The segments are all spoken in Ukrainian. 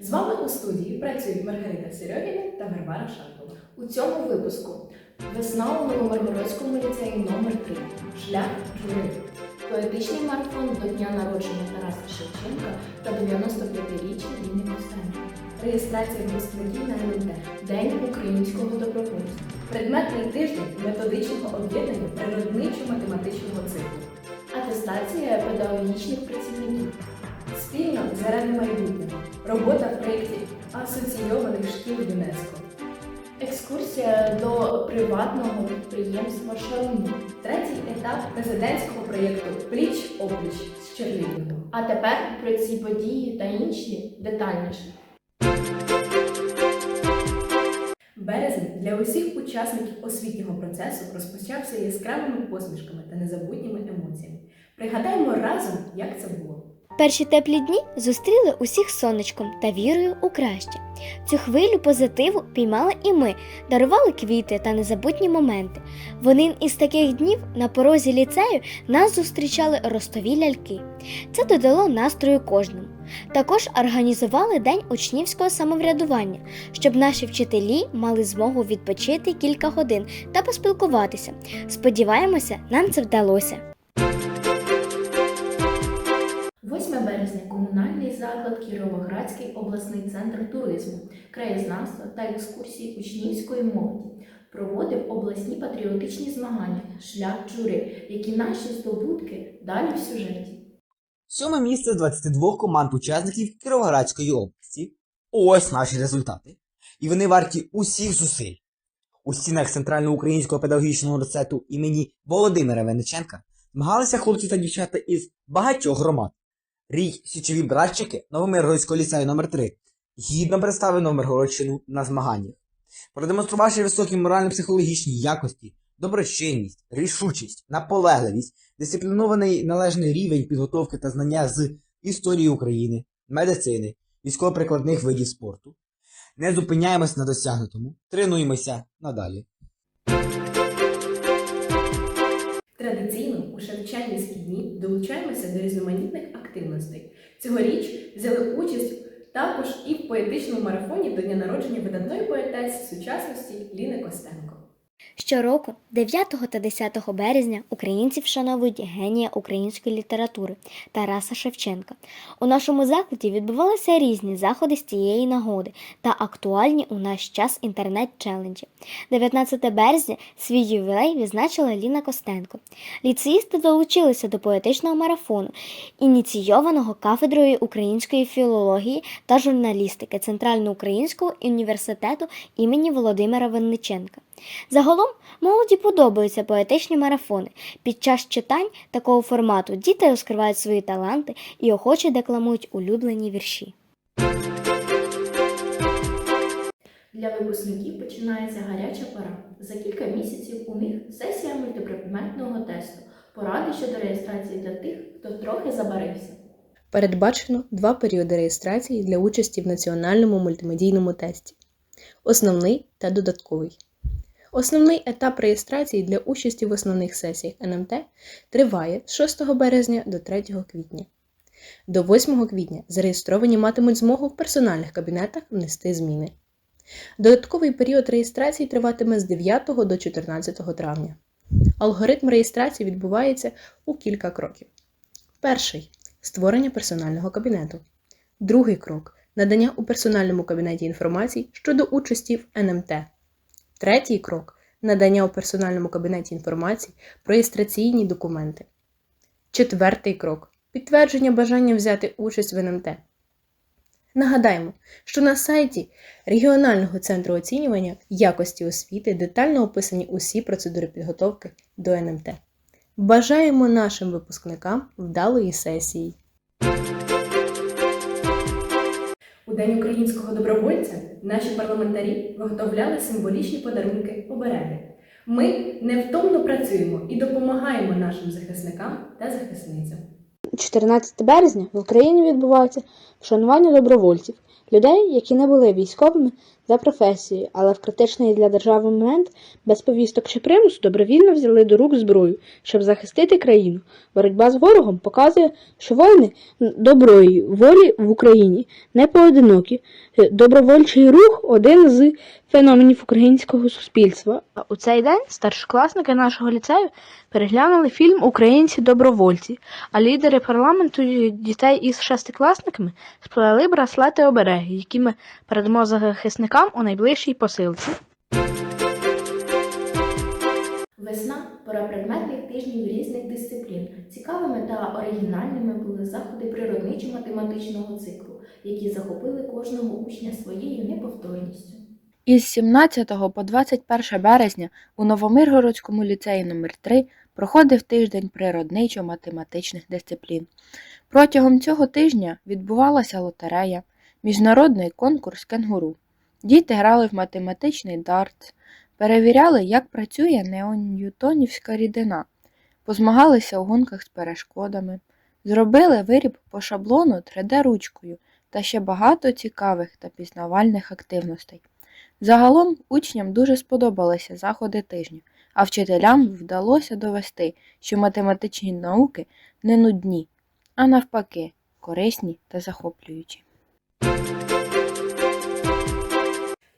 З вами у студії працюють Маргарита Серьогіна та Варвара Шаркова. У цьому випуску весна у Новомиргородському ліцеї номер 3 Шлях жури. Поетичний марафон до дня народження Тараса Шевченка та 95-річчя Ліни Костенко. Реєстрація випускників на НМТ. День українського добровольця. Предметний тиждень методичного об'єднання природничо-математичного циклу. Атестація педагогічних працівників. Робота в проєкті асоційованих шкіл ЮНЕСКО. Екскурсія до приватного підприємства Шаруму. Третій етап президентського проєкту Пліч опліч з Черлінгом. А тепер про ці події та інші детальніше. Березень для усіх учасників освітнього процесу розпочався яскравими посмішками та незабутніми емоціями. Пригадаємо разом, як це було. Перші теплі дні зустріли усіх сонечком та вірою у краще. Цю хвилю позитиву піймали і ми, дарували квіти та незабутні моменти. В один із таких днів на порозі ліцею нас зустрічали ростові ляльки. Це додало настрою кожному. Також організували день учнівського самоврядування, щоб наші вчителі мали змогу відпочити кілька годин та поспілкуватися. Сподіваємося, нам це вдалося. 8 березня комунальний заклад Кіровоградський обласний центр туризму, краєзнавства та екскурсії учнівської молоді проводив обласні патріотичні змагання Шлях жури, які наші здобутки далі в сюжеті. Сьоме місце з 22 команд учасників Кіровоградської області. Ось наші результати. І вони варті усіх зусиль. У стінах Центральноукраїнського педагогічного університету імені Володимира Вениченка змагалися хлопці та дівчата із багатьох громад. Рій Січові братчики Новомиргородського ліцею номер 3 гідно представив Новомиргородщину на змаганнях, продемонструвавши високі морально-психологічні якості, доброчинність, рішучість, наполегливість, дисциплінований належний рівень підготовки та знання з історії України, медицини, військово-прикладних видів спорту. Не зупиняємось на досягнутому, тренуємося надалі. Традиційно у Шевченківські дні долучаємося до різноманітних активностей. Цьогоріч взяли участь також і в поетичному марафоні до дня народження видатної поетеси сучасності Ліни Костенко. Щороку, 9 та 10 березня, українці вшановують генія української літератури Тараса Шевченка. У нашому закладі відбувалися різні заходи з цієї нагоди та актуальні у наш час інтернет-челенджі. 19 березня свій ювілей відзначила Ліна Костенко. Ліцеїсти долучилися до поетичного марафону, ініційованого кафедрою української філології та журналістики Центральноукраїнського університету імені Володимира Винниченка. Загалом молоді подобаються поетичні марафони. Під час читань такого формату діти розкривають свої таланти і охоче декламують улюблені вірші. Для випускників починається гаряча пора. За кілька місяців у них сесія мультипредметного тесту. Поради щодо реєстрації для тих, хто трохи забарився. Передбачено два періоди реєстрації для участі в національному мультимедійному тесті: основний та додатковий. Основний етап реєстрації для участі в основних сесіях НМТ триває з 6 березня до 3 квітня. До 8 квітня зареєстровані матимуть змогу в персональних кабінетах внести зміни. Додатковий період реєстрації триватиме з 9 до 14 травня. Алгоритм реєстрації відбувається у кілька кроків. Перший створення персонального кабінету. Другий крок надання у персональному кабінеті інформації щодо участі в НМТ. Третій крок надання у персональному кабінеті інформації про реєстраційні документи. Четвертий крок підтвердження бажання взяти участь в НМТ. Нагадаємо, що на сайті регіонального центру оцінювання якості освіти детально описані усі процедури підготовки до НМТ. Бажаємо нашим випускникам вдалої сесії! День українського добровольця наші парламентарі виготовляли символічні подарунки обереги. Ми невтомно працюємо і допомагаємо нашим захисникам та захисницям. 14 березня в Україні відбувається вшанування добровольців, людей, які не були військовими за професією, але в критичний для держави момент без повісток чи примусу добровільно взяли до рук зброю, щоб захистити країну. Боротьба з ворогом показує, що воїни доброї волі в Україні не поодинокі. Добровольчий рух один з феноменів українського суспільства. У цей день старшокласники нашого ліцею переглянули фільм Українці добровольці, а лідери парламенту дітей із шестикласниками сплели браслети обереги, які ми передамо захисникам у найближчій посилці. Весна пора предметних тижнів різних дисциплін. Цікавими та оригінальними були заходи природничо-математичного циклу, які захопили кожного учня своєю неповторністю. Із 17 по 21 березня у Новомиргородському ліцеї номер 3 проходив тиждень природничо-математичних дисциплін. Протягом цього тижня відбувалася лотерея, міжнародний конкурс кенгуру. Діти грали в математичний дартс, перевіряли, як працює неоньютонівська рідина, позмагалися у гонках з перешкодами, зробили виріб по шаблону 3D-ручкою та ще багато цікавих та пізнавальних активностей. Загалом учням дуже сподобалися заходи тижня, а вчителям вдалося довести, що математичні науки не нудні, а навпаки, корисні та захоплюючі.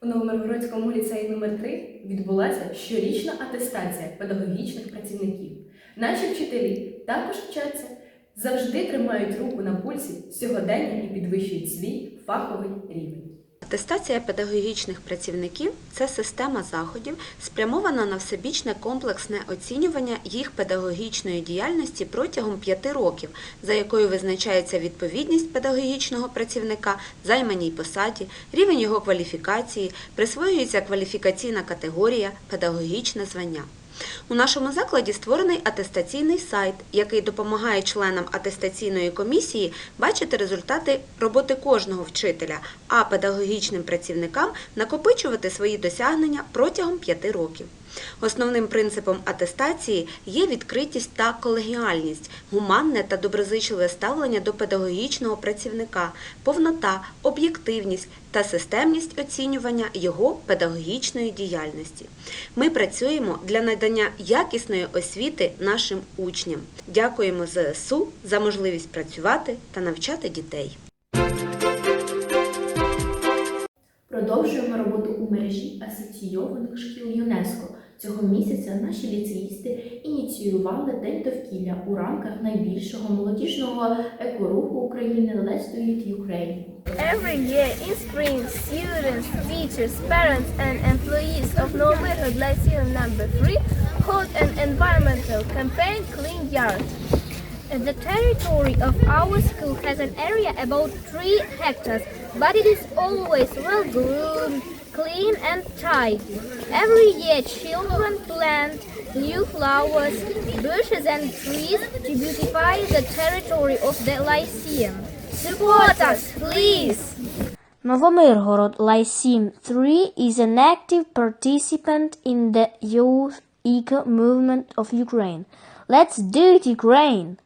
У Новомиргородському ліцеї номер 3 відбулася щорічна атестація педагогічних працівників. Наші вчителі також вчаться, завжди тримають руку на пульсі сьогодення і підвищують свій фаховий рівень. Атестація педагогічних працівників це система заходів, спрямована на всебічне комплексне оцінювання їх педагогічної діяльності протягом п'яти років, за якою визначається відповідність педагогічного працівника займаній посаді, рівень його кваліфікації, присвоюється кваліфікаційна категорія, педагогічне звання. У нашому закладі створений атестаційний сайт, який допомагає членам атестаційної комісії бачити результати роботи кожного вчителя, а педагогічним працівникам накопичувати свої досягнення протягом п'яти років. Основним принципом атестації є відкритість та колегіальність, гуманне та доброзичливе ставлення до педагогічного працівника, повнота, об'єктивність та системність оцінювання його педагогічної діяльності. Ми працюємо для надання якісної освіти нашим учням. Дякуємо ЗСУ за можливість працювати та навчати дітей. Продовжуємо роботу у мережі асоційованих шкіл ЮНЕСКО. Цього місяця наші ліцеїсти ініціювали День довкілля у рамках найбільшого молодіжного екоруху України Let's Do It Ukraine. Every year in spring, students, teachers, parents, and employees of Novomirgod Lyceum number 3 hold an environmental campaign Clean Yard. Uh, The territory of our school has an area about 3 hectares, but it is always well groomed, clean and tidy. Every year children plant new flowers, bushes and trees to beautify the territory of the Lyceum. Support us, please! Novomirgorod Lyceum 3 is an active participant in the youth eco movement of Ukraine. Let's do it, Ukraine!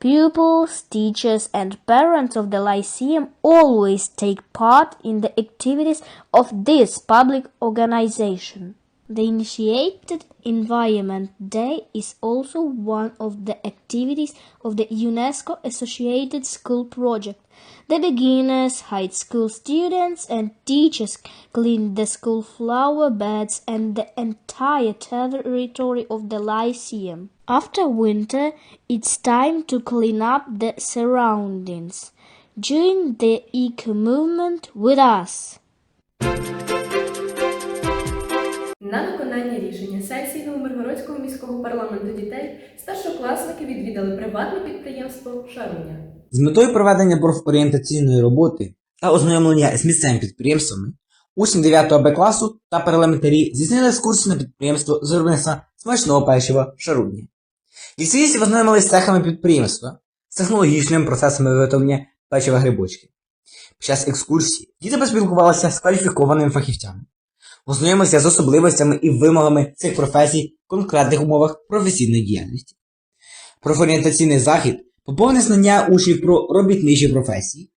Pupils, teachers, and parents of the Lyceum always take part in the activities of this public organization. The initiated Environment Day is also one of the activities of the UNESCO associated school project. The beginners, high school students, and teachers clean the school flower beds and the entire territory of the Lyceum. After winter, it's time to clean up the surroundings. Join the eco movement with us. На виконання рішення сесії Новомиргородського міського парламенту дітей старшокласники відвідали приватне підприємство Шаруня. З метою проведення профорієнтаційної роботи та ознайомлення з місцевими підприємствами учні 9 Б класу та парламентарі здійснили екскурсію на підприємство з виробництва смачного печива Шарудня. Ліцеїсти ознайомилися з цехами підприємства, з технологічними процесами виготовлення печива грибочки. Під час екскурсії діти поспілкувалися з кваліфікованими фахівцями, ознайомилися з особливостями і вимогами цих професій в конкретних умовах професійної діяльності. Профорієнтаційний захід поповнить знання учнів про робітничі професії,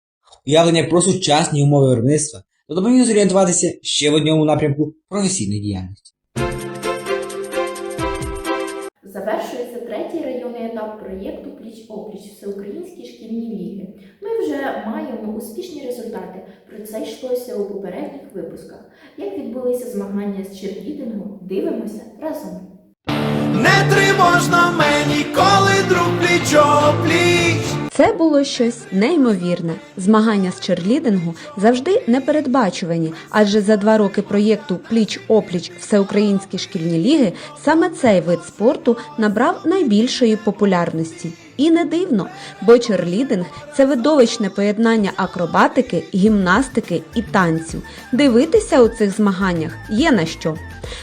уявлення про сучасні умови виробництва допоміг зорієнтуватися ще в одному напрямку професійної діяльності. Завершується третій районний етап проєкту Пліч-опліч Всеукраїнські шкільні ліги. Ми вже маємо успішні результати. Про це йшлося у попередніх випусках. Як відбулися змагання з черлідингу, дивимося разом. Не тривожно мені, коли друг пліч-о-пліч. Це було щось неймовірне. Змагання з черлідингу завжди непередбачувані, адже за два роки проєкту Пліч-опліч Всеукраїнські шкільні ліги саме цей вид спорту набрав найбільшої популярності. І не дивно, бо черлідинг це видовищне поєднання акробатики, гімнастики і танцю. Дивитися у цих змаганнях є на що.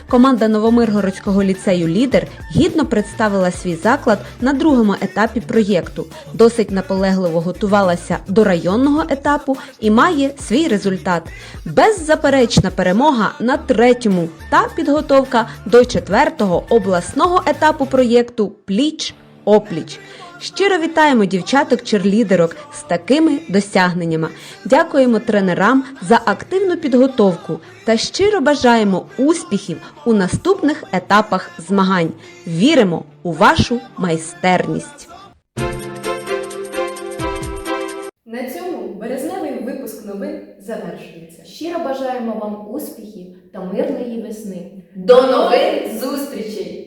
Команда Новомиргородського ліцею Лідер гідно представила свій заклад на другому етапі проєкту. Досить наполегливо готувалася до районного етапу і має свій результат. Беззаперечна перемога на третьому та підготовка до четвертого обласного етапу проєкту Пліч опліч. Щиро вітаємо дівчаток-черлідерок з такими досягненнями. Дякуємо тренерам за активну підготовку та щиро бажаємо успіхів у наступних етапах змагань. Віримо у вашу майстерність. На цьому березневий випуск новин завершується. Щиро бажаємо вам успіхів та мирної весни. До нових зустрічей!